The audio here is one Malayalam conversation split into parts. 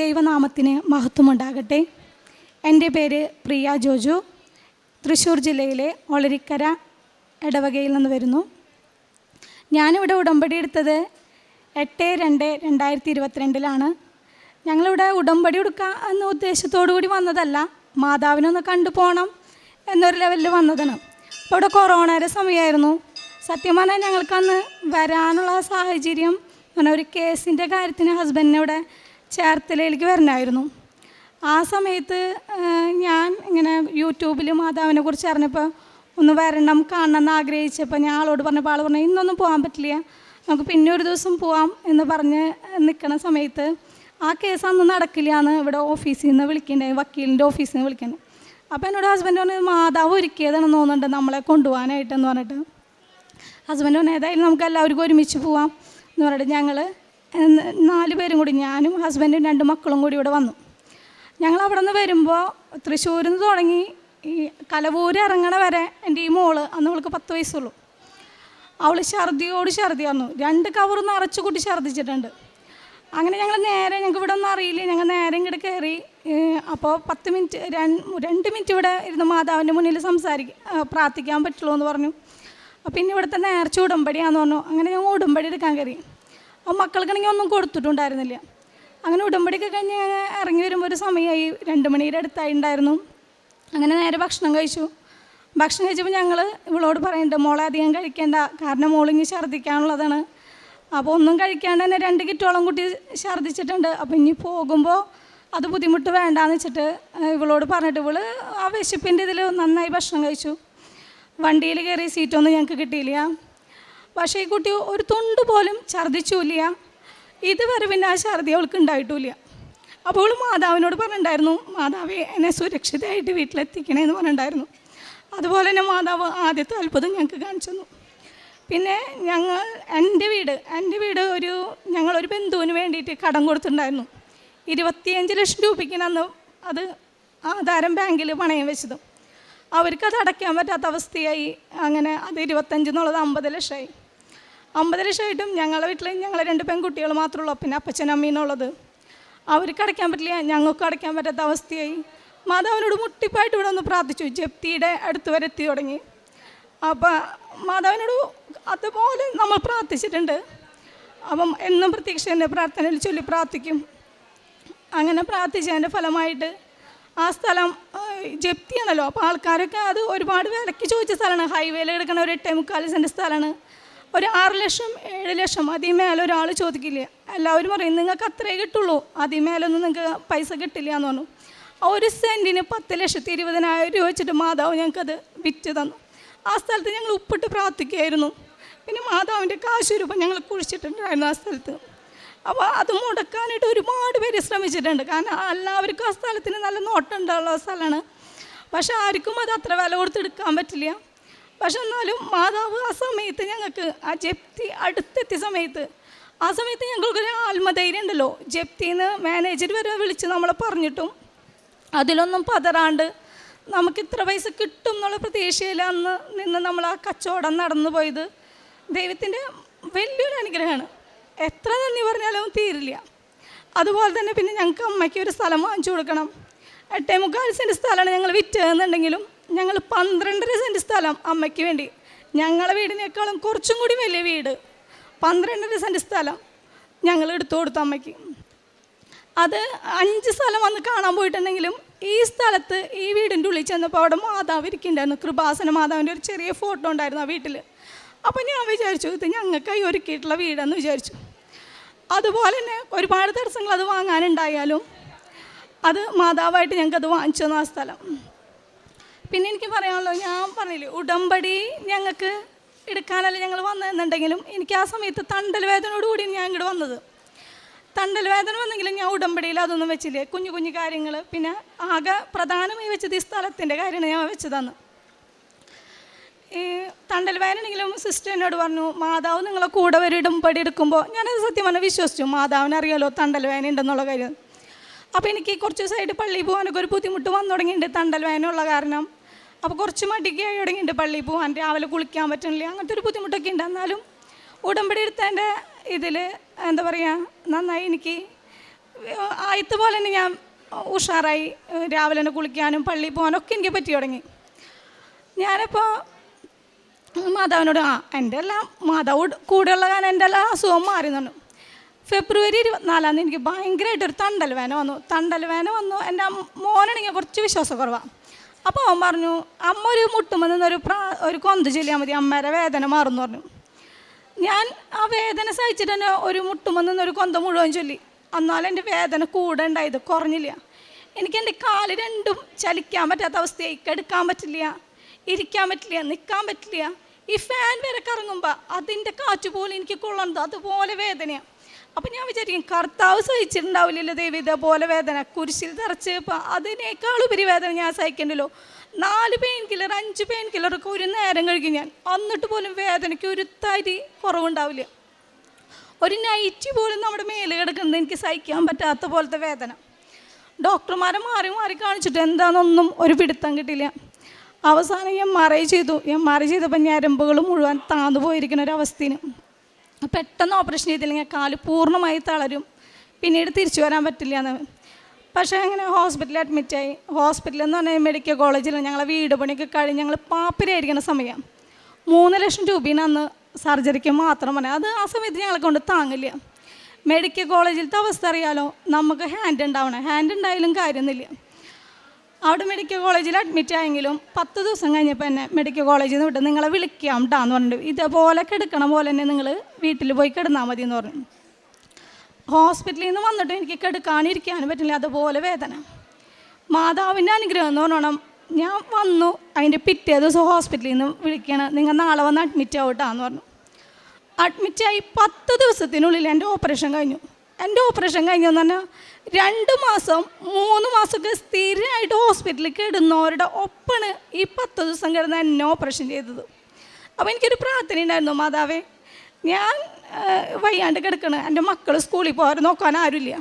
ദൈവനാമത്തിന് മഹത്വമുണ്ടാകട്ടെ. എന്റെ പേര് പ്രിയ ജോജു. തൃശ്ശൂർ ജില്ലയിലെ ഒളരിക്കര ഇടവകയിൽ നിന്ന് വരുന്നു. ഞാനിവിടെ ഉടമ്പടി എടുത്തത് എട്ട് രണ്ട് രണ്ടായിരത്തി ഇരുപത്തിരണ്ടിലാണ് ഞങ്ങളിവിടെ ഉടമ്പടി എടുക്കുക എന്ന ഉദ്ദേശത്തോടു കൂടി വന്നതല്ല. മാതാവിനൊന്ന് കണ്ടു പോകണം എന്നൊരു ലെവലിൽ വന്നതാണ്. അപ്പോൾ ഇവിടെ കൊറോണയുടെ സമയമായിരുന്നു സത്യം പറഞ്ഞാൽ ഞങ്ങൾക്കന്ന് വരാനുള്ള സാഹചര്യം അങ്ങനെ ഒരു കേസിന്റെ കാര്യത്തിന് ഹസ്ബൻഡിനെ ഇവിടെ ചേർത്തലയിലേക്ക് വരണമായിരുന്നു ആ സമയത്ത് ഞാൻ ഇങ്ങനെ യൂട്യൂബിൽ മാതാവിനെ കുറിച്ച് അറിഞ്ഞപ്പോൾ ഒന്ന് വരണം കാണണം എന്ന് ആഗ്രഹിച്ചപ്പോൾ ഞാൻ ആളോട് പറഞ്ഞപ്പോൾ ആൾ പറഞ്ഞു ഇന്നൊന്നും പോകാൻ പറ്റില്ല. നമുക്ക് പിന്നെ ഒരു ദിവസം പോവാം എന്ന് പറഞ്ഞ് നിൽക്കുന്ന സമയത്ത് ആ കേസ് അന്ന് നടക്കില്ല എന്ന് ഇവിടെ ഓഫീസിൽ നിന്ന് വിളിക്കണ്ടേ? വക്കീലിന്റെ ഓഫീസിൽ നിന്ന് വിളിക്കണം അപ്പോൾ എന്നോട് ഹസ്ബൻഡ് പറഞ്ഞു മാതാവ് ഒരുക്കിയതാണെന്ന് തോന്നുന്നുണ്ട് നമ്മളെ കൊണ്ടുപോകാനായിട്ടെന്ന് പറഞ്ഞിട്ട്. ഹസ്ബൻഡ് പറഞ്ഞു ഏതായാലും നമുക്ക് എല്ലാവർക്കും ഒരുമിച്ച് പോവാം എന്ന് പറഞ്ഞിട്ട് ഞങ്ങൾ നാല് പേരും കൂടി ഞാനും ഹസ്ബൻഡും രണ്ട് മക്കളും കൂടി ഇവിടെ വന്നു. ഞങ്ങൾ അവിടെ നിന്ന് വരുമ്പോൾ തൃശ്ശൂരിൽ നിന്ന് തുടങ്ങി ഈ കലവൂര് ഇറങ്ങണ വരെ എന്റെ ഈ മോൾ അന്ന് അവൾക്ക് പത്ത് വയസ്സുള്ളൂ. അവൾ ഛർദിയോട് ഛർദിയായിരുന്നു രണ്ട് കവർ നിറച്ച് കൂട്ടി ഛർദിച്ചിട്ടുണ്ട്. അങ്ങനെ ഞങ്ങൾ നേരെ ഞങ്ങൾക്ക് ഇവിടെ ഒന്നും അറിയില്ല. ഞങ്ങൾ നേരെ ഇങ്ങോട്ട് കയറി അപ്പോൾ പത്ത് മിനിറ്റ് രണ്ട് മിനിറ്റ് ഇവിടെ ഇരുന്ന് മാതാവിന്റെ മുന്നിൽ സംസാരിക്കും പ്രാർത്ഥിക്കാൻ പറ്റുള്ളൂ എന്ന് പറഞ്ഞു. പിന്നെ ഇവിടുത്തെ നേർച്ച ഉടമ്പടിയാന്ന് പറഞ്ഞു. അങ്ങനെ ഞങ്ങൾ ഉടമ്പടി എടുക്കാൻ കയറി. അപ്പോൾ മക്കൾക്കാണെങ്കിൽ ഒന്നും കൊടുത്തിട്ടുണ്ടായിരുന്നില്ല. അങ്ങനെ ഉടമ്പടിയൊക്കെ കഴിഞ്ഞ് ഇറങ്ങി വരുമ്പോൾ ഒരു സമയമായി രണ്ട് മണിയുടെ അടുത്തായി ഉണ്ടായിരുന്നു. അങ്ങനെ നേരെ ഭക്ഷണം കഴിച്ചു. ഭക്ഷണം കഴിച്ചപ്പോൾ ഞങ്ങൾ ഇവളോട് പറയുന്നുണ്ട് മോളെ അധികം കഴിക്കേണ്ട. കാരണം മോളിങ്ങി ഛർദ്ദിക്കാനുള്ളതാണ്. അപ്പോൾ ഒന്നും കഴിക്കാണ്ട് തന്നെ രണ്ട് കിറ്റോളം കുട്ടി ഛർദ്ദിച്ചിട്ടുണ്ട്. അപ്പോൾ ഇനി പോകുമ്പോൾ അത് ബുദ്ധിമുട്ട് വേണ്ടാന്ന് വെച്ചിട്ട് ഇവളോട് പറഞ്ഞിട്ട് ഇവൾ ആ വിശപ്പിന്റെ ഇതിൽ നന്നായി ഭക്ഷണം കഴിച്ചു. വണ്ടിയിൽ കയറി സീറ്റൊന്നും ഞങ്ങൾക്ക് കിട്ടിയില്ല. പക്ഷേ ഈ കുട്ടി ഒരു തുണ്ട് പോലും ഛർദ്ദിച്ചില്ല. ഇതുവരെ പിന്നെ ആ ഛർദി അവൾക്ക് ഉണ്ടായിട്ടില്ല. അപ്പോൾ മാതാവിനോട് പറഞ്ഞിട്ടുണ്ടായിരുന്നു മാതാവെ എന്നെ സുരക്ഷിതമായിട്ട് വീട്ടിലെത്തിക്കണേന്ന് പറഞ്ഞിട്ടുണ്ടായിരുന്നു. അതുപോലെ തന്നെ മാതാവ് ആദ്യത്തെ അത്ഭുതം ഞങ്ങൾക്ക് കാണിച്ചു തന്നു. പിന്നെ ഞങ്ങൾ എന്റെ വീട് എന്റെ വീട് ഒരു ഞങ്ങളൊരു ബന്ധുവിന് വേണ്ടിയിട്ട് കടം കൊടുത്തിട്ടുണ്ടായിരുന്നു. ഇരുപത്തിയഞ്ച് ലക്ഷം രൂപയ്ക്കാണ് അന്ന് അത് ആധാരം ബാങ്കിൽ പണയം വെച്ചത്. അവർക്കത് അടയ്ക്കാൻ പറ്റാത്ത അവസ്ഥയായി. അങ്ങനെ അത് ഇരുപത്തഞ്ച് എന്നുള്ളത് അമ്പത് ലക്ഷമായി. അമ്പത് ലക്ഷമായിട്ടും ഞങ്ങളുടെ വീട്ടിൽ ഞങ്ങൾ രണ്ട് പെൺകുട്ടികൾ മാത്രമേ ഉള്ളൂ പിന്നെ അപ്പച്ചനും അമ്മീനുള്ളത് അവർക്ക് അടയ്ക്കാൻ പറ്റില്ല. ഞങ്ങൾക്ക് അടയ്ക്കാൻ പറ്റാത്ത അവസ്ഥയായി. മാതാവിനോട് മുട്ടിപ്പായിട്ട് ഇവിടെ ഒന്ന് പ്രാർത്ഥിച്ചു. ജപ്തിയുടെ അടുത്ത് വരെ എത്തി തുടങ്ങി. അപ്പം മാതാവിനോട് അതുപോലെ നമ്മൾ പ്രാർത്ഥിച്ചിട്ടുണ്ട്. അപ്പം എന്നും പ്രത്യക്ഷ എന്റെ പ്രാർത്ഥനയിൽ ചൊല്ലി പ്രാർത്ഥിക്കും. അങ്ങനെ പ്രാർത്ഥിച്ചതിന്റെ ഫലമായിട്ട് ആ സ്ഥലം ജപ്തിയാണല്ലോ. അപ്പോൾ ആൾക്കാരൊക്കെ അത് ഒരുപാട് വിലക്ക് ചോദിച്ച സ്ഥലമാണ്. ഹൈവേയിൽ കിടക്കുന്ന ഒരു എട്ടേ മുക്കാൽ സെന്റ് സ്ഥലമാണ്. ഒരു ആറ് ലക്ഷം ഏഴ് ലക്ഷം അതിൽ മേലെ ഒരാൾ ചോദിക്കില്ല. എല്ലാവരും പറയും നിങ്ങൾക്ക് അത്രേ കിട്ടുള്ളൂ. അതിൽ മേലൊന്നും നിങ്ങൾക്ക് പൈസ കിട്ടില്ല എന്ന് പറഞ്ഞു. ആ ഒരു സെന്റിന് പത്ത് ലക്ഷത്തി ഇരുപതിനായിരം രൂപ വെച്ചിട്ട് മാതാവ് ഞങ്ങൾക്കത് വിറ്റ് തന്നു. ആ സ്ഥലത്ത് ഞങ്ങൾ ഉപ്പിട്ട് പ്രാർത്ഥിക്കുകയായിരുന്നു. പിന്നെ മാതാവിന്റെ കാശ് രൂപം ഞങ്ങൾ കുഴിച്ചിട്ടുണ്ടായിരുന്നു ആ സ്ഥലത്ത്. അപ്പോൾ അത് മുടക്കാനായിട്ട് ഒരുപാട് പേര് ശ്രമിച്ചിട്ടുണ്ട്. കാരണം എല്ലാവർക്കും ആ സ്ഥലത്തിന് നല്ല നോട്ടമുള്ള സ്ഥലമാണ്. പക്ഷെ ആർക്കും അത് അത്ര വില കൊടുത്തെടുക്കാൻ പറ്റില്ല. പക്ഷെ എന്നാലും മാതാവ് ആ സമയത്ത് ഞങ്ങൾക്ക് ആ ജപ്തി അടുത്തെത്തിയ സമയത്ത് ആ സമയത്ത് ഞങ്ങൾക്കൊരു ആത്മധൈര്യം ഉണ്ടല്ലോ. ജപ്തിന്ന് മാനേജർ വരെ വിളിച്ച് നമ്മളെ പറഞ്ഞിട്ടും അതിലൊന്നും പതറാണ്ട് നമുക്ക് ഇത്ര പൈസ കിട്ടും എന്നുള്ള പ്രതീക്ഷയിൽ അന്ന് നിന്ന് നമ്മൾ ആ കച്ചവടം നടന്നു പോയത്. ദൈവത്തിന്റെ വലിയൊരു അനുഗ്രഹമാണ്. എത്ര നന്ദി പറഞ്ഞാലും തീരില്ല. അതുപോലെ തന്നെ പിന്നെ ഞങ്ങൾക്ക് അമ്മയ്ക്ക് ഒരു സ്ഥലം വാങ്ങിച്ചു കൊടുക്കണം. എട്ടേ മുക്കാൽ സെന്റ് സ്ഥലമാണ് ഞങ്ങൾ വിറ്റതെന്നുണ്ടെങ്കിലും ഞങ്ങൾ പന്ത്രണ്ടര സെന്റ് സ്ഥലം അമ്മയ്ക്ക് വേണ്ടി. ഞങ്ങളെ വീടിനേക്കാളും കുറച്ചും കൂടി വലിയ വീട്. പന്ത്രണ്ടര സെന്റ് സ്ഥലം ഞങ്ങൾ എടുത്തു കൊടുത്തു അമ്മയ്ക്ക്. അത് അഞ്ച് സ്ഥലം വന്ന് കാണാൻ പോയിട്ടുണ്ടെങ്കിലും ഈ സ്ഥലത്ത് ഈ വീടിന്റെ ഉള്ളിൽ ചെന്നപ്പോൾ അവിടെ മാതാവ് ഇരിക്കുന്നുണ്ടായിരുന്നു. കൃപാസന മാതാവിന്റെ ഒരു ചെറിയ ഫോട്ടോ ഉണ്ടായിരുന്നു ആ വീട്ടിൽ അപ്പോൾ ഞാൻ വിചാരിച്ചു ഇത് ഞങ്ങൾക്കായി ഒരുക്കിയിട്ടുള്ള വീടെന്ന് വിചാരിച്ചു. അതുപോലെ തന്നെ ഒരുപാട് തടസ്സങ്ങൾ അത് വാങ്ങാനുണ്ടായാലും അത് മാതാവായിട്ട് ഞങ്ങൾക്കത് വാങ്ങിച്ചു തന്നു ആ സ്ഥലം. പിന്നെ എനിക്ക് പറയാനുള്ളത് ഞാൻ പറഞ്ഞില്ലേ ഉടമ്പടി ഞങ്ങൾക്ക് എടുക്കാനല്ല ഞങ്ങൾ വന്നതെന്നുണ്ടെങ്കിലും എനിക്ക് ആ സമയത്ത് തണ്ടൽ വേദനയോട് കൂടി ഞാൻ ഇങ്ങോട്ട് വന്നത്. തണ്ടൽ വേദന വന്നെങ്കിലും ഞാൻ ഉടമ്പടിയിൽ അതൊന്നും വെച്ചില്ല. കുഞ്ഞു കുഞ്ഞു കാര്യങ്ങൾ പിന്നെ ആകെ പ്രധാനമായി വെച്ചത് ഈ സ്ഥലത്തിന്റെ കാര്യമാണ് ഞാൻ വെച്ചതെന്ന് ഈ തണ്ടൽ വേദനയെങ്കിലും സിസ്റ്റർ എന്നോട് പറഞ്ഞു മാതാവ് നിങ്ങളെ കൂടെ ഒരു ഉടമ്പടി എടുക്കുമ്പോൾ ഞാനത് സത്യം പറഞ്ഞാൽ വിശ്വസിച്ചു. മാതാവിന് അറിയാലോ തണ്ടൽ വേദന ഉണ്ടെന്നുള്ള കാര്യം. അപ്പോൾ എനിക്ക് കുറച്ച് ദിവസമായിട്ട് പള്ളിയിൽ പോകാനൊക്കെ ഒരു ബുദ്ധിമുട്ട് വന്നു തുടങ്ങിയിട്ടുണ്ട് തണ്ടൽ ഉള്ള കാരണം. അപ്പോൾ കുറച്ച് മടിക്കായി തുടങ്ങിയിട്ടുണ്ട് പള്ളിയിൽ പോകാൻ രാവിലെ കുളിക്കാൻ പറ്റുന്നില്ല അങ്ങനത്തെ ഒരു ബുദ്ധിമുട്ടൊക്കെ ഉണ്ട്. എന്നാലും ഉടമ്പടി എടുത്തതിന്റെ ഇതിൽ എന്താ പറയുക നന്നായി എനിക്ക് ആദ്യത്തെ പോലെ തന്നെ ഞാൻ ഉഷാറായി രാവിലെ തന്നെ കുളിക്കാനും പള്ളിയിൽ പോകാനൊക്കെ എനിക്ക് പറ്റി തുടങ്ങി. ഞാനിപ്പോൾ മാതാവിനോട് ആ എന്റെ എല്ലാം മാതാവ് കൂടെയുള്ള കാരണം എന്റെ എല്ലാ അസുഖം മാറി നിന്നു. ഫെബ്രുവരി ഇരുപത്തിനാലാന്ന് എനിക്ക് ഭയങ്കരമായിട്ടൊരു തണ്ടൽ വേന വന്നു. തണ്ടൽ വേന വന്നു. എന്റെ മോനാണെങ്കിൽ കുറച്ച് വിശ്വാസക്കുറവാണ് അപ്പോൾ അവൻ പറഞ്ഞു അമ്മ ഒരു മുട്ടുമ്പോൾ നിന്നൊരു പ്രാ ഒരു കൊന്ത് ചൊല്ലിയാൽ മതി അമ്മയുടെ വേദന മാറും പറഞ്ഞു. ഞാൻ ആ വേദന സഹിച്ചിട്ട് തന്നെ ഒരു മുട്ടുമ്പോൾ നിന്നൊരു കൊന്ത മുഴുവൻ ചൊല്ലി. എന്നാലും എന്റെ വേദന കൂടെ ഉണ്ടായത് കുറഞ്ഞില്ല. എനിക്ക് എന്റെ കാൽ രണ്ടും ചലിക്കാൻ പറ്റാത്ത അവസ്ഥയായി. കിടക്കാൻ പറ്റില്ല ഇരിക്കാൻ പറ്റില്ല നിൽക്കാൻ പറ്റില്ല. ഈ ഫാൻ വരെ കറങ്ങുമ്പോൾ അതിന്റെ കാറ്റ് പോലും എനിക്ക് കൊള്ളണത് അതുപോലെ വേദനയാണ് അപ്പം ഞാൻ വിചാരിക്കും കർത്താവ് സഹിച്ചിട്ടുണ്ടാവില്ലല്ലോ ദൈവം ഇതേപോലെ വേദന. കുരിശിൽ തറച്ച് അതിനേക്കാൾ ഉപരി വേദന ഞാൻ സഹിക്കണ്ടല്ലോ. നാല് പെയിൻ കില്ലർ അഞ്ച് പെയിൻ കില്ലറൊക്കെ ഒരു നേരം കഴിക്കും ഞാൻ. എന്നിട്ട് പോലും വേദനയ്ക്ക് ഒരു തരി കുറവുണ്ടാവില്ല. ഒരു നൈറ്റ് പോലും നമ്മുടെ മേൽ കിടക്കുന്നത് എനിക്ക് സഹിക്കാൻ പറ്റാത്ത പോലത്തെ വേദന. ഡോക്ടർമാരെ മാറി മാറി കാണിച്ചിട്ട് എന്താണെന്നൊന്നും ഒരു പിടുത്തം കിട്ടില്ല. അവസാനം എം ആർ ഐ ചെയ്തു. എം ആർ ഐ ചെയ്തപ്പോൾ ഞരമ്പുകൾ മുഴുവൻ താന്നു പോയിരിക്കുന്ന ഒരു അവസ്ഥയിൽ പെട്ടെന്ന് ഓപ്പറേഷൻ ചെയ്തില്ലെങ്കിൽ കാൽ പൂർണമായി തളരും. പിന്നീട് തിരിച്ചു വരാൻ പറ്റില്ല എന്ന് പക്ഷേ അങ്ങനെ ഹോസ്പിറ്റലിൽ അഡ്മിറ്റായി ഹോസ്പിറ്റലിൽ എന്ന് പറഞ്ഞാൽ മെഡിക്കൽ കോളേജിൽ ഞങ്ങളെ വീട് പണിയൊക്കെ കഴിഞ്ഞ് ഞങ്ങൾ പാപ്പരായിരിക്കുന്ന സമയം. മൂന്ന് ലക്ഷം രൂപയാണ് അന്ന് സർജറിക്ക് മാത്രം പറഞ്ഞത്. അത് ആ സമയത്ത് ഞങ്ങളെ കൊണ്ട് താങ്ങില്ല. മെഡിക്കൽ കോളേജിലത്തെ അവസ്ഥ അറിയാലോ? നമുക്ക് ഹാൻഡ് ഉണ്ടാവണം. ഹാൻഡ് ഉണ്ടായാലും കാര്യമൊന്നുമില്ല. അവിടെ മെഡിക്കൽ കോളേജിൽ അഡ്മിറ്റ് ആയെങ്കിലും പത്ത് ദിവസം കഴിഞ്ഞപ്പോൾ തന്നെ മെഡിക്കൽ കോളേജിൽ നിന്ന് വിട്ട് നിങ്ങളെ വിളിക്കാം എന്ന് പറഞ്ഞു ഇതേപോലെ കിടക്കണ പോലെ തന്നെ നിങ്ങൾ വീട്ടിൽ പോയി കിടന്നാൽ മതി എന്ന് പറഞ്ഞു. ഹോസ്പിറ്റലിൽ നിന്ന് വന്നിട്ട് എനിക്ക് കിടക്കാനിരിക്കാനും പറ്റില്ല അതുപോലെ വേദന. മാതാവിന്റെ അനുഗ്രഹം എന്ന് പറഞ്ഞോണം. ഞാൻ വന്നു അതിന്റെ പിറ്റേ ദിവസം ഹോസ്പിറ്റലിൽ നിന്ന് വിളിക്കണം. നിങ്ങൾ നാളെ വന്ന് അഡ്മിറ്റ് ആവട്ടാന്ന് പറഞ്ഞു. അഡ്മിറ്റായി പത്ത് ദിവസത്തിനുള്ളിൽ എന്റെ ഓപ്പറേഷൻ കഴിഞ്ഞു. എന്റെ ഓപ്പറേഷൻ കഴിഞ്ഞെന്ന് പറഞ്ഞാൽ രണ്ട് മാസം മൂന്ന് മാസമൊക്കെ സ്ഥിരമായിട്ട് ഹോസ്പിറ്റലിൽ കിടന്നവരുടെ ഒപ്പാണ് ഈ പത്ത് ദിവസം കിടന്ന് എന്നെ ഓപ്പറേഷൻ ചെയ്തത്. അപ്പോൾ എനിക്കൊരു പ്രാർത്ഥന ഉണ്ടായിരുന്നു മാതാവേ ഞാൻ വയ്യാണ്ട് കിടക്കണ. എന്റെ മക്കൾ സ്കൂളിൽ പോകാറ് നോക്കാൻ ആരുമില്ല.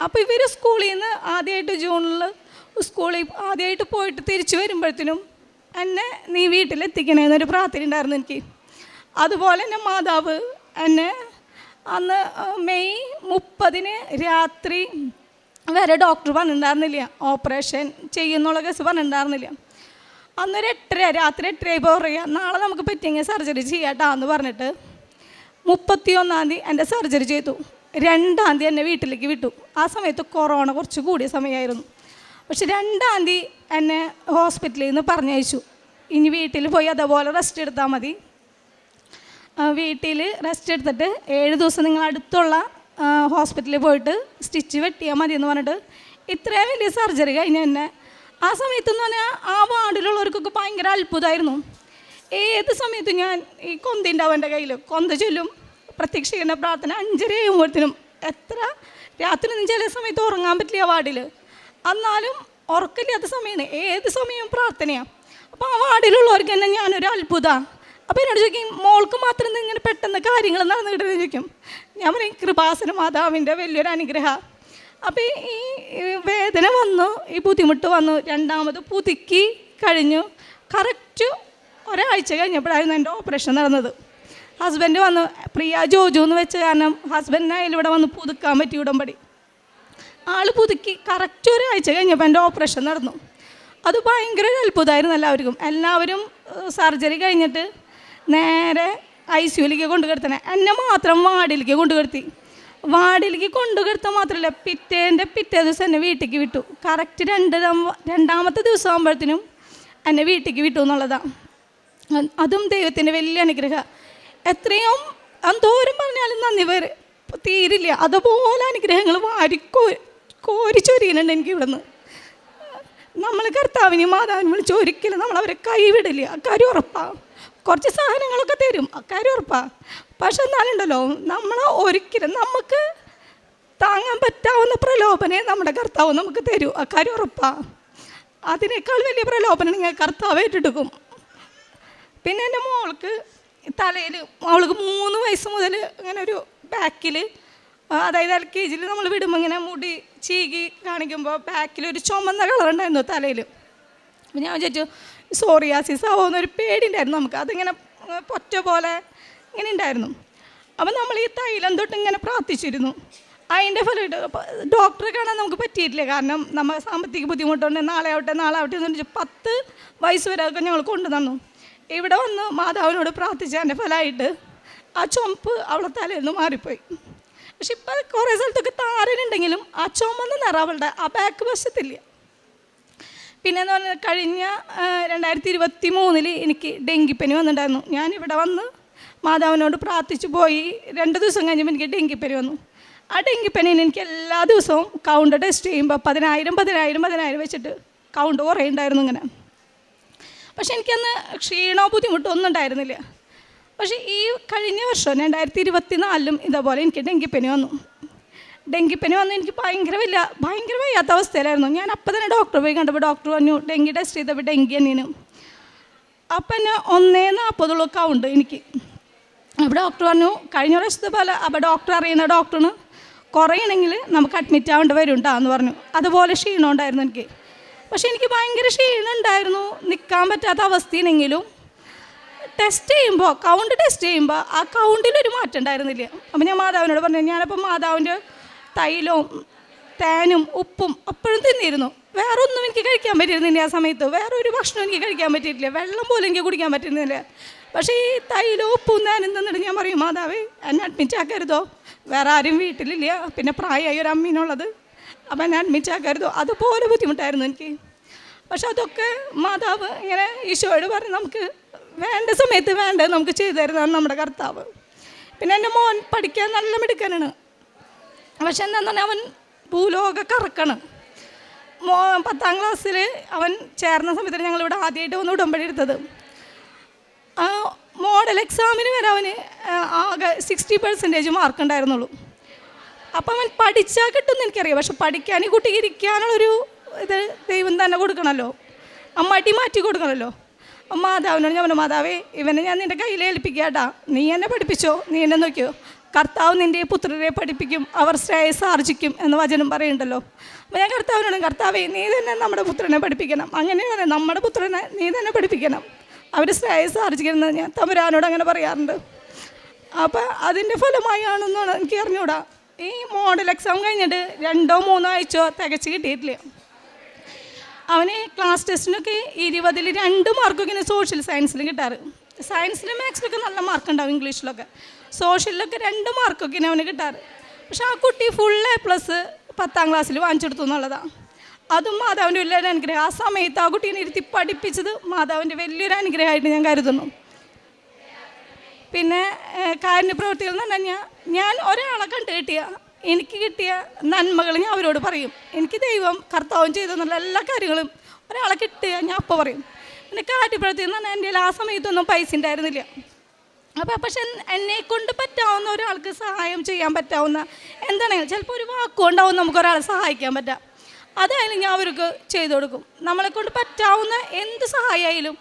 അപ്പോൾ ഇവർ സ്കൂളിൽ നിന്ന് ആദ്യമായിട്ട് ജൂണിൽ സ്കൂളിൽ ആദ്യമായിട്ട് പോയിട്ട് തിരിച്ചു വരുമ്പോഴത്തേനും എന്നെ നീ വീട്ടിലെത്തിക്കണേന്നൊരു പ്രാർത്ഥന ഉണ്ടായിരുന്നു എനിക്ക്. അതുപോലെ തന്നെ മാതാവ് എന്നെ അന്ന് മെയ് മുപ്പതിന് രാത്രി വരെ ഡോക്ടർ പറഞ്ഞിട്ടുണ്ടായിരുന്നില്ല. ഓപ്പറേഷൻ ചെയ്യുന്നുള്ള കേസ് പറഞ്ഞിട്ടുണ്ടായിരുന്നില്ല. അന്നൊരു എട്ടര രാത്രി എട്ടരയായപ്പോൾ പറയുക നാളെ നമുക്ക് പറ്റിയെങ്കിൽ സർജറി ചെയ്യാട്ടാ എന്ന് പറഞ്ഞിട്ട് മുപ്പത്തി ഒന്നാം തീയതി എന്റെ സർജറി ചെയ്തു. രണ്ടാം തീയതി എന്നെ വീട്ടിലേക്ക് വിട്ടു. ആ സമയത്ത് കൊറോണ കുറച്ച് കൂടിയ സമയമായിരുന്നു. പക്ഷെ രണ്ടാം തീയതി എന്നെ ഹോസ്പിറ്റലിൽ നിന്ന് പറഞ്ഞയച്ചു. ഇനി വീട്ടിൽ പോയി അതേപോലെ റെസ്റ്റ് എടുത്താൽ മതി. വീട്ടിൽ റെസ്റ്റ് എടുത്തിട്ട് ഏഴ് ദിവസം നിങ്ങൾ അടുത്തുള്ള ഹോസ്പിറ്റലിൽ പോയിട്ട് സ്റ്റിച്ച് വെട്ടിയാൽ മതി എന്ന് പറഞ്ഞിട്ട് ഇത്രയും വലിയ സർജറി കഴിഞ്ഞ തന്നെ ആ സമയത്ത് എന്ന് പറഞ്ഞാൽ ആ വാർഡിലുള്ളവർക്കൊക്കെ ഭയങ്കര അത്ഭുതമായിരുന്നു. ഏത് സമയത്തും ഞാൻ ഈ കൊന്ത ഉണ്ടാവും എന്റെ കയ്യിൽ കൊന്ത ചൊല്ലും പ്രത്യക്ഷീകരണ പ്രാർത്ഥന അഞ്ചര ആകുമ്പോഴത്തേനും എത്ര? രാത്രി നിന്ന് ചില സമയത്ത് ഉറങ്ങാൻ പറ്റില്ല വാർഡിൽ എന്നാലും ഉറക്കില്ലാത്ത സമയമാണ്. ഏത് സമയവും പ്രാർത്ഥനയാണ് അപ്പോൾ ആ വാർഡിലുള്ളവർക്ക് തന്നെ ഞാനൊരു അത്ഭുതമാണ് അപ്പോൾ എന്നോട് ചോദിക്കും മോൾക്ക് മാത്രം ഇങ്ങനെ പെട്ടെന്ന് കാര്യങ്ങൾ നടന്നു കിട്ടുന്നത് ചോദിക്കും. ഞാൻ പറയും കൃപാസന മാതാവിന്റെ വലിയൊരു അനുഗ്രഹം. അപ്പോൾ ഈ വേദന വന്നു ഈ ബുദ്ധിമുട്ട് വന്നു രണ്ടാമത് പുതുക്കി കഴിഞ്ഞു. കറക്റ്റ് ഒരാഴ്ച കഴിഞ്ഞപ്പോഴായിരുന്നു എന്റെ ഓപ്പറേഷൻ നടന്നത്. ഹസ്ബൻഡ് വന്നു പ്രിയ ജോജു എന്ന് വെച്ച കാരണം ഹസ്ബൻഡിനായാലും ഇവിടെ വന്ന് പുതുക്കാൻ പറ്റി ഉടമ്പടി. ആൾ പുതുക്കി കറക്റ്റ് ഒരാഴ്ച കഴിഞ്ഞപ്പോൾ എന്റെ ഓപ്പറേഷൻ നടന്നു. അത് ഭയങ്കര ഒരു അത്ഭുതമായിരുന്നു എല്ലാവർക്കും. എല്ലാവരും സർജറി കഴിഞ്ഞിട്ട് നേരെ ഐ സിയുലേക്ക് കൊണ്ടു കിടത്തണേ എന്നെ മാത്രം വാർഡിലേക്ക് കൊണ്ടു കിടത്തി വാർഡിലേക്ക് കൊണ്ടു കിടത്താൻ മാത്രമല്ല പിറ്റേന്റെ പിറ്റേ ദിവസം എന്നെ വീട്ടിലേക്ക് വിട്ടു. കറക്റ്റ് രണ്ട് രണ്ടാമത്തെ ദിവസം ആകുമ്പോഴത്തേനും എന്നെ വീട്ടിലേക്ക് വിട്ടു എന്നുള്ളതാണ് അതും ദൈവത്തിന്റെ വലിയ അനുഗ്രഹം. എത്രയും എന്തോരം പറഞ്ഞാലും നന്ദി പേര് തീരില്ല. അതുപോലെ അനുഗ്രഹങ്ങൾ വാരിക്കോ കോരി ചൊരിയുന്നുണ്ട് എനിക്ക് ഇവിടുന്ന്. നമ്മൾ കർത്താവിനെയും മാതാവിനും വിളിച്ച് ഒരിക്കലും നമ്മൾ അവരെ കൈവിടില്ല. കാര്യം ഉറപ്പാണ് കുറച്ച് സാധനങ്ങളൊക്കെ തരും. അക്കാര്യം ഉറപ്പാ. പക്ഷെ എന്നാലുണ്ടല്ലോ നമ്മൾ ഒരിക്കലും നമുക്ക് താങ്ങാൻ പറ്റാവുന്ന പ്രലോഭനെ നമ്മുടെ കർത്താവ് നമുക്ക് തരൂ. അക്കാര്യം ഉറപ്പാ. അതിനേക്കാൾ വലിയ പ്രലോഭനം നിങ്ങൾ കർത്താവ് ഏറ്റെടുക്കും. പിന്നെ എന്റെ മോൾക്ക് തലയിൽ അവൾക്ക് മൂന്ന് വയസ്സ് മുതൽ ഇങ്ങനെ ഒരു ബാക്കിൽ അതായത് എൽ കെ ജിയിൽ നമ്മൾ വിടുമ്പോൾ ഇങ്ങനെ മുടി ചീകി കാണിക്കുമ്പോൾ ബാക്കിൽ ഒരു ചുമന്ന കളർ ഉണ്ടായിരുന്നു തലയിൽ അപ്പം ഞാൻ വിചാരിച്ചു സോറിയാസിസ് ആവോ എന്നൊരു പേടിയുണ്ടായിരുന്നു നമുക്ക്. അതിങ്ങനെ പൊറ്റ പോലെ ഇങ്ങനെ ഉണ്ടായിരുന്നു. അപ്പം നമ്മൾ ഈ തൈലം തൊട്ട് ഇങ്ങനെ പ്രാർത്ഥിച്ചിരുന്നു. അതിന്റെ ഫലമായിട്ട് ഡോക്ടറെ കാണാൻ നമുക്ക് പറ്റിയിട്ടില്ല. കാരണം നമ്മൾ സാമ്പത്തിക ബുദ്ധിമുട്ടുണ്ട് നാളെ ആവട്ടെ നാളെ ആവട്ടെ എന്ന് പറഞ്ഞ് പത്ത് വയസ്സ് വരെ ഒക്കെ ഞങ്ങൾ കൊണ്ടു തന്നു. ഇവിടെ വന്ന് മാതാവിനോട് പ്രാർത്ഥിച്ചതിന്റെ ഫലമായിട്ട് ആ ചുമപ്പ് അവളെ തലയിൽ നിന്ന് മാറിപ്പോയി. പക്ഷെ ഇപ്പം കുറേ സ്ഥലത്തൊക്കെ താരനുണ്ടെങ്കിലും ആ ചുമന്ന നിറ അവളുടെ ആ ബാക്ക് വശത്തില്ല. പിന്നെ എന്ന് പറഞ്ഞാൽ കഴിഞ്ഞ രണ്ടായിരത്തി ഇരുപത്തി മൂന്നിൽ എനിക്ക് ഡെങ്കിപ്പനി വന്നിട്ടുണ്ടായിരുന്നു. ഞാൻ ഇവിടെ വന്ന് മാതാവിനോട് പ്രാർത്ഥിച്ചു പോയി. രണ്ട് ദിവസം കഴിഞ്ഞപ്പോൾ എനിക്ക് ഡെങ്കിപ്പനി വന്നു. ആ ഡെങ്കിപ്പനിന് എനിക്ക് എല്ലാ ദിവസവും കൗണ്ട് ടെസ്റ്റ് ചെയ്യുമ്പോൾ പതിനായിരം പതിനായിരം പതിനായിരം വെച്ചിട്ട് കൗണ്ട് കുറയുണ്ടായിരുന്നു ഇങ്ങനെ. പക്ഷെ എനിക്കന്ന് ക്ഷീണോ ബുദ്ധിമുട്ടോ ഒന്നും ഉണ്ടായിരുന്നില്ല. പക്ഷേ ഈ കഴിഞ്ഞ വർഷം രണ്ടായിരത്തി ഇരുപത്തി നാലിലും ഇതേപോലെ എനിക്ക് ഡെങ്കിപ്പനി വന്നു. ഡെങ്കിപ്പനി വന്ന്. എനിക്ക് ഭയങ്കര വലിയ ഭയങ്കര വയ്യാത്ത അവസ്ഥയിലായിരുന്നു. ഞാൻ അപ്പം തന്നെ ഡോക്ടറെ പോയി കണ്ടപ്പോൾ ഡോക്ടർ പറഞ്ഞു ഡെങ്കി ടെസ്റ്റ് ചെയ്തപ്പോൾ ഡെങ്കി തന്നെയാണ്. അപ്പം എന്നെ ഒന്നേ നാൽപ്പതുള്ള കൗണ്ട് എനിക്ക്. അപ്പോൾ ഡോക്ടർ പറഞ്ഞു കഴിഞ്ഞ പ്രാവശ്യത്തെ പോലെ അപ്പോൾ ഡോക്ടർ അറിയുന്ന ഡോക്ടറിന് കുറയണമെങ്കിൽ നമുക്ക് അഡ്മിറ്റ് ആവേണ്ടി വരും കേട്ടോ എന്ന് പറഞ്ഞു. അതുപോലെ ക്ഷീണം ഉണ്ടായിരുന്നു എനിക്ക്. പക്ഷേ എനിക്ക് ഭയങ്കര ക്ഷീണം ഉണ്ടായിരുന്നു. നിൽക്കാൻ പറ്റാത്ത അവസ്ഥയിലെങ്കിലും ടെസ്റ്റ് ചെയ്യുമ്പോൾ കൗണ്ട് ടെസ്റ്റ് ചെയ്യുമ്പോൾ ആ കൗണ്ടിലൊരു മാറ്റം ഉണ്ടായിരുന്നില്ല. അപ്പം ഞാൻ മാതാവിനോട് പറഞ്ഞു ഞാനപ്പോൾ മാതാവിന്റെ തൈലവും തേനും ഉപ്പും അപ്പോഴും തിന്നിരുന്നു. വേറെ ഒന്നും എനിക്ക് കഴിക്കാൻ പറ്റിയിരുന്നില്ല ആ സമയത്ത്. വേറെ ഒരു ഭക്ഷണം എനിക്ക് കഴിക്കാൻ പറ്റിയിട്ടില്ല. വെള്ളം പോലും എനിക്ക് കുടിക്കാൻ പറ്റുന്നില്ല പക്ഷേ ഈ തൈലവും ഉപ്പും തേനും തിന്നിട്ട് ഞാൻ പറയും മാതാവേ എന്നെ അഡ്മിറ്റ് ആക്കരുതോ. വേറെ ആരും വീട്ടിലില്ല. പിന്നെ പ്രായമായി ഒരു അമ്മീനുള്ളത് അപ്പം എന്നെ അഡ്മിറ്റ് ആക്കരുതോ. അതുപോലെ ബുദ്ധിമുട്ടായിരുന്നു എനിക്ക്. പക്ഷെ അതൊക്കെ മാതാവ് ഇങ്ങനെ ഈശോയോട് പറഞ്ഞ് നമുക്ക് വേണ്ട സമയത്ത് വേണ്ടത് നമുക്ക് ചെയ്തു തരുന്നതാണ് നമ്മുടെ കർത്താവ്. പിന്നെ എന്റെ മോൻ പഠിക്കാൻ നല്ല മിടുക്കനാണ്. പക്ഷെ എന്താണെന്ന് പറഞ്ഞാൽ അവൻ ഭൂലോക കറക്കണം മോ പത്താം ക്ലാസ്സിൽ അവൻ ചേർന്ന സമയത്ത് ഞങ്ങളിവിടെ ആദ്യമായിട്ട് വന്ന് ഉടമ്പടി എടുത്തത്. മോഡൽ എക്സാമിന് വരെ അവന് ആകെ സിക്സ്റ്റി പെർസെന്റേജ് മാർക്ക് ഉണ്ടായിരുന്നുള്ളൂ. അപ്പം അവൻ പഠിച്ചാൽ കിട്ടുമെന്ന് എനിക്കറിയാം. പക്ഷെ പഠിക്കാൻ ഈ കുട്ടിക്ക് ഇരിക്കാനുള്ളൊരു ഇത് ദൈവം തന്നെ കൊടുക്കണമല്ലോ ആ മാറ്റി കൊടുക്കണമല്ലോ മാതാവിനോട് ഞാൻ പറഞ്ഞു മാതാവേ ഇവനെ ഞാൻ നിന്റെ കയ്യിൽ ഏൽപ്പിക്കാട്ടാ. നീ എന്നെ പഠിപ്പിച്ചോ? നീ എന്നെ നോക്കിയോ? കർത്താവ് നിന്റെ പുത്രരെ പഠിപ്പിക്കും അവർ ശ്രേയസ് ആർജിക്കും എന്ന് വചനം പറയുണ്ടല്ലോ അപ്പോൾ ഞാൻ കർത്താവിനോട് കർത്താവേ നീ തന്നെ നമ്മുടെ പുത്രനെ പഠിപ്പിക്കണം. അങ്ങനെ പറയാം നമ്മുടെ പുത്രനെ നീ തന്നെ പഠിപ്പിക്കണം. അവർ ശ്രേയസ് ആർജിക്കണം എന്ന് ഞാൻ തമ്പുരാനോട് അങ്ങനെ പറയാറുണ്ട്. അപ്പോൾ അതിന്റെ ഫലമായാണെന്നാണ് എനിക്ക് അറിഞ്ഞൂടാ. ഈ മോഡൽ എക്സാം കഴിഞ്ഞിട്ട് രണ്ടോ മൂന്നോ ആഴ്ചയോ തികച്ച് കിട്ടിയിട്ടില്ല. അവന് ക്ലാസ് ടെസ്റ്റിനൊക്കെ ഇരുപതിൽ രണ്ട് മാർക്കൊക്കെ സോഷ്യൽ സയൻസിൽ കിട്ടാറ്. സയൻസിലും മാത്സിലൊക്കെ നല്ല മാർക്ക് ഉണ്ടാവും ഇംഗ്ലീഷിലൊക്കെ സോഷ്യലിലൊക്കെ രണ്ട് മാർക്കൊക്കെ അവന് കിട്ടാറ്. പക്ഷെ ആ കുട്ടി ഫുൾ എ പ്ലസ് പത്താം ക്ലാസ്സിൽ വാങ്ങിച്ചെടുത്തു എന്നുള്ളതാണ് അതും മാതാവിന്റെ വലിയൊരു അനുഗ്രഹം. ആ സമയത്ത് ആ കുട്ടീനെ ഇരുത്തി പഠിപ്പിച്ചത് മാതാവിന്റെ വലിയൊരു അനുഗ്രഹമായിട്ട് ഞാൻ കരുതുന്നു. പിന്നെ കാരുണ്യ പ്രവൃത്തികൾ എന്ന് പറഞ്ഞു കഴിഞ്ഞാൽ ഞാൻ ഒരാളെ കണ്ടു കിട്ടിയ എനിക്ക് കിട്ടിയ നന്മകൾ ഞാൻ അവരോട് പറയും. എനിക്ക് ദൈവം കർത്താവും ചെയ്തെന്നുള്ള എല്ലാ കാര്യങ്ങളും ഒരാളെ കിട്ടുക ഞാൻ അപ്പോൾ പറയും. പിന്നെ കാറ്റുപ്രവൃത്തി എന്ന് പറഞ്ഞാൽ എന്റെ ആ സമയത്തൊന്നും പൈസ ഉണ്ടായിരുന്നില്ല. അപ്പോൾ പക്ഷെ എന്നെ കൊണ്ട് പറ്റാവുന്ന ഒരാൾക്ക് സഹായം ചെയ്യാൻ പറ്റാവുന്ന എന്താണെങ്കിലും ചിലപ്പോൾ ഒരു വാക്കുകൊണ്ടാവും നമുക്ക് ഒരാളെ സഹായിക്കാൻ പറ്റാം. അതായാലും ഞാൻ അവർക്ക് ചെയ്തു കൊടുക്കും. നമ്മളെ കൊണ്ട് പറ്റാവുന്ന എന്ത് സഹായമായാലും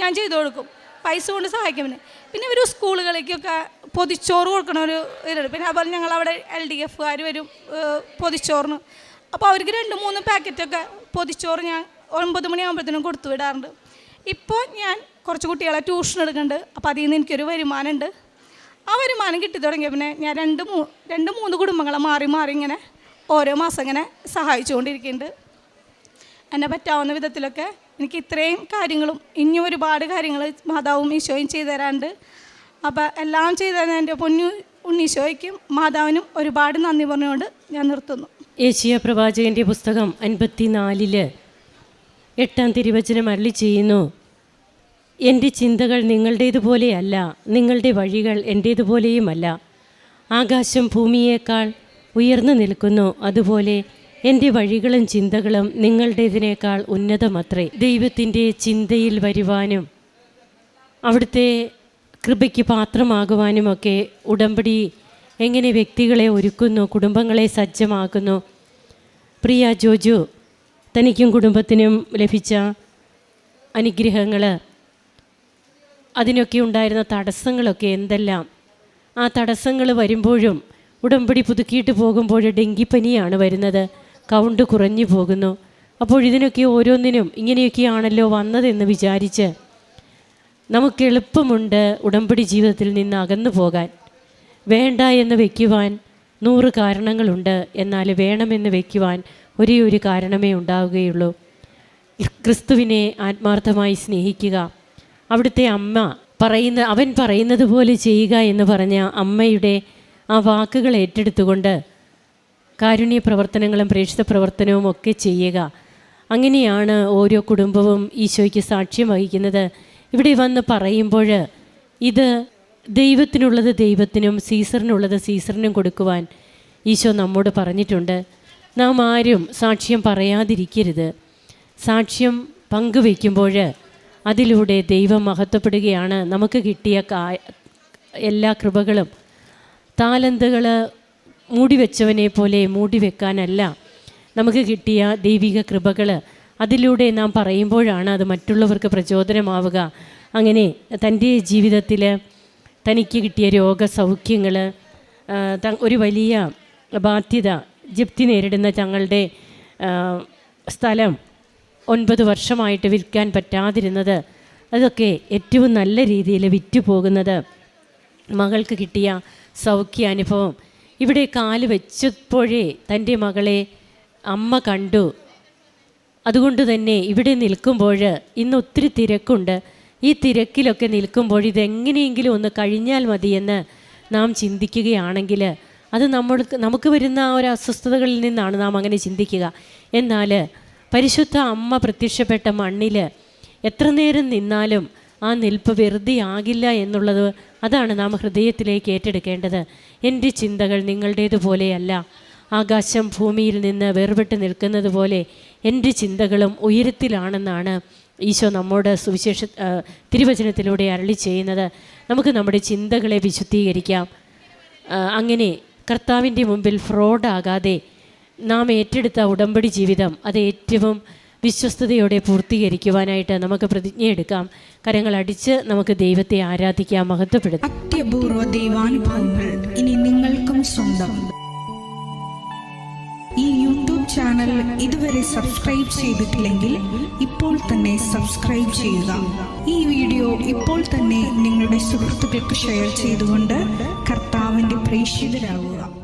ഞാൻ ചെയ്തു കൊടുക്കും. പൈസ കൊണ്ട് സഹായിക്കും പിന്നെ പിന്നെ ഒരു സ്കൂളുകളിലേക്കൊക്കെ പൊതിച്ചോറ് കൊടുക്കണ ഒരു ഇതുണ്ട് പിന്നെ അതുപോലെ ഞങ്ങൾ അവിടെ എൽ ഡി എഫുകാർ വരും പൊതിച്ചോറിന്. അപ്പോൾ അവർക്ക് രണ്ട് മൂന്ന് പാക്കറ്റൊക്കെ പൊതിച്ചോറ് ഞാൻ ഒൻപത് മണിയാകുമ്പോഴത്തേനും കൊടുത്തു വിടാറുണ്ട്. ഇപ്പോൾ ഞാൻ കുറച്ച് കുട്ടികളെ ട്യൂഷൻ എടുക്കുന്നുണ്ട്. അപ്പോൾ അതിൽ നിന്ന് എനിക്കൊരു വരുമാനമുണ്ട്. ആ വരുമാനം കിട്ടി തുടങ്ങിയ പിന്നെ ഞാൻ രണ്ട് മൂ രണ്ട് മൂന്ന് കുടുംബങ്ങളെ മാറി മാറി ഇങ്ങനെ ഓരോ മാസം ഇങ്ങനെ സഹായിച്ചുകൊണ്ടിരിക്കുന്നുണ്ട്. എന്നെ പറ്റാവുന്ന വിധത്തിലൊക്കെ എനിക്ക് ഇത്രയും കാര്യങ്ങളും ഇനിയും ഒരുപാട് കാര്യങ്ങൾ മാതാവും ഈശോയും ചെയ്തു തരാണ്ട് അപ്പോൾ എല്ലാം ചെയ്തു തരാൻ എന്റെ പൊന്നു ഉണ്ണീശോയ്ക്കും മാതാവിനും ഒരുപാട് നന്ദി പറഞ്ഞുകൊണ്ട് ഞാൻ നിർത്തുന്നു. ഏഷ്യ പ്രവാചകന്റെ പുസ്തകം അൻപത്തിനാലിൽ എട്ടാം തിരുവചനം അരളി ചെയ്യുന്നു. എന്റെ ചിന്തകൾ നിങ്ങളുടേതുപോലെയല്ല നിങ്ങളുടെ വഴികൾ എന്റേതുപോലെയുമല്ല ആകാശം ഭൂമിയേക്കാൾ ഉയർന്നു നിൽക്കുന്നു അതുപോലെ എന്റെ വഴികളും ചിന്തകളും നിങ്ങളുടേതിനേക്കാൾ ഉന്നതമത്രേ. ദൈവത്തിന്റെ ചിന്തയിൽ വരുവാനും അവിടുത്തെ കൃപയ്ക്ക് പാത്രമാകുവാനുമൊക്കെ ഉടമ്പടി എങ്ങനെ വ്യക്തികളെ ഒരുക്കുന്നു കുടുംബങ്ങളെ സജ്ജമാക്കുന്നു. പ്രിയ ജോജു തനിക്കും കുടുംബത്തിനും ലഭിച്ച അനുഗ്രഹങ്ങൾ അതിനൊക്കെ ഉണ്ടായിരുന്ന തടസ്സങ്ങളൊക്കെ എന്തെല്ലാം? ആ തടസ്സങ്ങൾ വരുമ്പോഴും ഉടമ്പടി പുതുക്കിയിട്ട് പോകുമ്പോൾ ഡെങ്കിപ്പനിയാണ് വരുന്നത്. കൗണ്ട് കുറഞ്ഞു പോകുന്നു. അപ്പോൾ ഇതിനൊക്കെ ഓരോന്നിനും ഇങ്ങനെയൊക്കെയാണല്ലോ വന്നതെന്ന് വിചാരിച്ച് നമുക്ക് എളുപ്പമുണ്ട് ഉടമ്പടി ജീവിതത്തിൽ നിന്ന് അകന്നു പോകാൻ. വേണ്ട എന്ന് വയ്ക്കുവാൻ നൂറ് കാരണങ്ങളുണ്ട്. എന്നാൽ വേണമെന്ന് വയ്ക്കുവാൻ ഒരേ ഒരു കാരണമേ ഉണ്ടാവുകയുള്ളൂ. ക്രിസ്തുവിനെ ആത്മാർത്ഥമായി സ്നേഹിക്കുക. അവിടുത്തെ അമ്മ പറയുന്ന അവൻ പറയുന്നത് പോലെ ചെയ്യുക എന്ന് പറഞ്ഞ അമ്മയുടെ ആ വാക്കുകൾ ഏറ്റെടുത്തുകൊണ്ട് കാരുണ്യ പ്രവർത്തനങ്ങളും പ്രേക്ഷിത പ്രവർത്തനവും ഒക്കെ ചെയ്യുക. അങ്ങനെയാണ് ഓരോ കുടുംബവും ഈശോയ്ക്ക് സാക്ഷ്യം വഹിക്കുന്നത്. ഇവിടെ വന്ന് പറയുമ്പോൾ ഇത് ദൈവത്തിനുള്ളത് ദൈവത്തിനും സീസറിനുള്ളത് സീസറിനും കൊടുക്കുവാൻ ഈശോ നമ്മോട് പറഞ്ഞിട്ടുണ്ട്. നാം ആരും സാക്ഷ്യം പറയാതിരിക്കരുത്. സാക്ഷ്യം പങ്കുവയ്ക്കുമ്പോൾ അതിലൂടെ ദൈവം മഹത്വപ്പെടുകയാണ് നമുക്ക് കിട്ടിയ എല്ലാ കൃപകളും. താലന്തുകൾ മൂടിവെച്ചവനെ പോലെ മൂടി വെക്കാനല്ല. നമുക്ക് കിട്ടിയ ദൈവിക കൃപകൾ. അതിലൂടെ നാം പറയുമ്പോഴാണ് അത് മറ്റുള്ളവർക്ക് പ്രചോദനമാവുക. അങ്ങനെ തന്റെ ജീവിതത്തിൽ തനിക്ക് കിട്ടിയ രോഗസൗഖ്യങ്ങൾ ഒരു വലിയ ബാധ്യത ജപ്തി നേരിടുന്ന തങ്ങളുടെ സ്ഥലം ഒൻപത് വർഷമായിട്ട് വിൽക്കാൻ പറ്റാതിരുന്നത് അതൊക്കെ ഏറ്റവും നല്ല രീതിയിൽ വിറ്റുപോകുന്നത്. മകൾക്ക് കിട്ടിയ സൗഖ്യ അനുഭവം. ഇവിടെ കാൽ വെച്ചപ്പോഴേ തന്റെ മകളെ അമ്മ കണ്ടു. അതുകൊണ്ട് തന്നെ ഇവിടെ നിൽക്കുമ്പോൾ ഇന്ന് ഒത്തിരി തിരക്കുണ്ട്. ഈ തിരക്കിലൊക്കെ നിൽക്കുമ്പോൾ ഇതെങ്ങനെയെങ്കിലും ഒന്ന് കഴിഞ്ഞാൽ മതിയെന്ന് നാം ചിന്തിക്കുകയാണെങ്കിൽ അത് നമ്മൾ നമുക്ക് വരുന്ന ഒരു അസ്വസ്ഥതകളിൽ നിന്നാണ് നാം അങ്ങനെ ചിന്തിക്കുക. എന്നാൽ പരിശുദ്ധ അമ്മ പ്രത്യക്ഷപ്പെട്ട മണ്ണിൽ എത്ര നേരം നിന്നാലും ആ നിൽപ്പ് വെറുതെ ആകില്ല എന്നുള്ളത് അതാണ് നാം ഹൃദയത്തിലേക്ക് ഏറ്റെടുക്കേണ്ടത്. എന്റെ ചിന്തകൾ നിങ്ങളുടേതുപോലെയല്ല ആകാശം ഭൂമിയിൽ നിന്ന് വേർപെട്ട് നിൽക്കുന്നത് പോലെ എന്റെ ചിന്തകളും ഉയരത്തിലാണെന്നാണ് ഈശോ നമ്മോട് സുവിശേഷ തിരുവചനത്തിലൂടെ അരളി ചെയ്യുന്നത്. നമുക്ക് നമ്മുടെ ചിന്തകളെ വിശുദ്ധീകരിക്കാം. അങ്ങനെ കർത്താവിന്റെ മുമ്പിൽ ഫ്രോഡാകാതെ നാം ഏറ്റെടുത്ത ഉടമ്പടി ജീവിതം അത് ഏറ്റവും വിശ്വസ്തയോടെ പൂർത്തീകരിക്കുവാനായിട്ട് നമുക്ക് പ്രതിജ്ഞയെടുക്കാം കരങ്ങൾ അടിച്ച് നമുക്ക് ദൈവത്തെ ആരാധിക്കാം മഹത്വപ്പെടുത്താം. അത്യപൂർവ ഇനി നിങ്ങൾക്കും സ്വന്തം. ഈ യൂട്യൂബ് ചാനൽ ഇതുവരെ സബ്സ്ക്രൈബ് ചെയ്തിട്ടില്ലെങ്കിൽ ഇപ്പോൾ തന്നെ സബ്സ്ക്രൈബ് ചെയ്യുക. ഈ വീഡിയോ ഇപ്പോൾ തന്നെ നിങ്ങളുടെ സുഹൃത്തുക്കൾക്ക് ഷെയർ ചെയ്തുകൊണ്ട് കർത്താവിന്റെ പ്രേക്ഷിതരാകുക.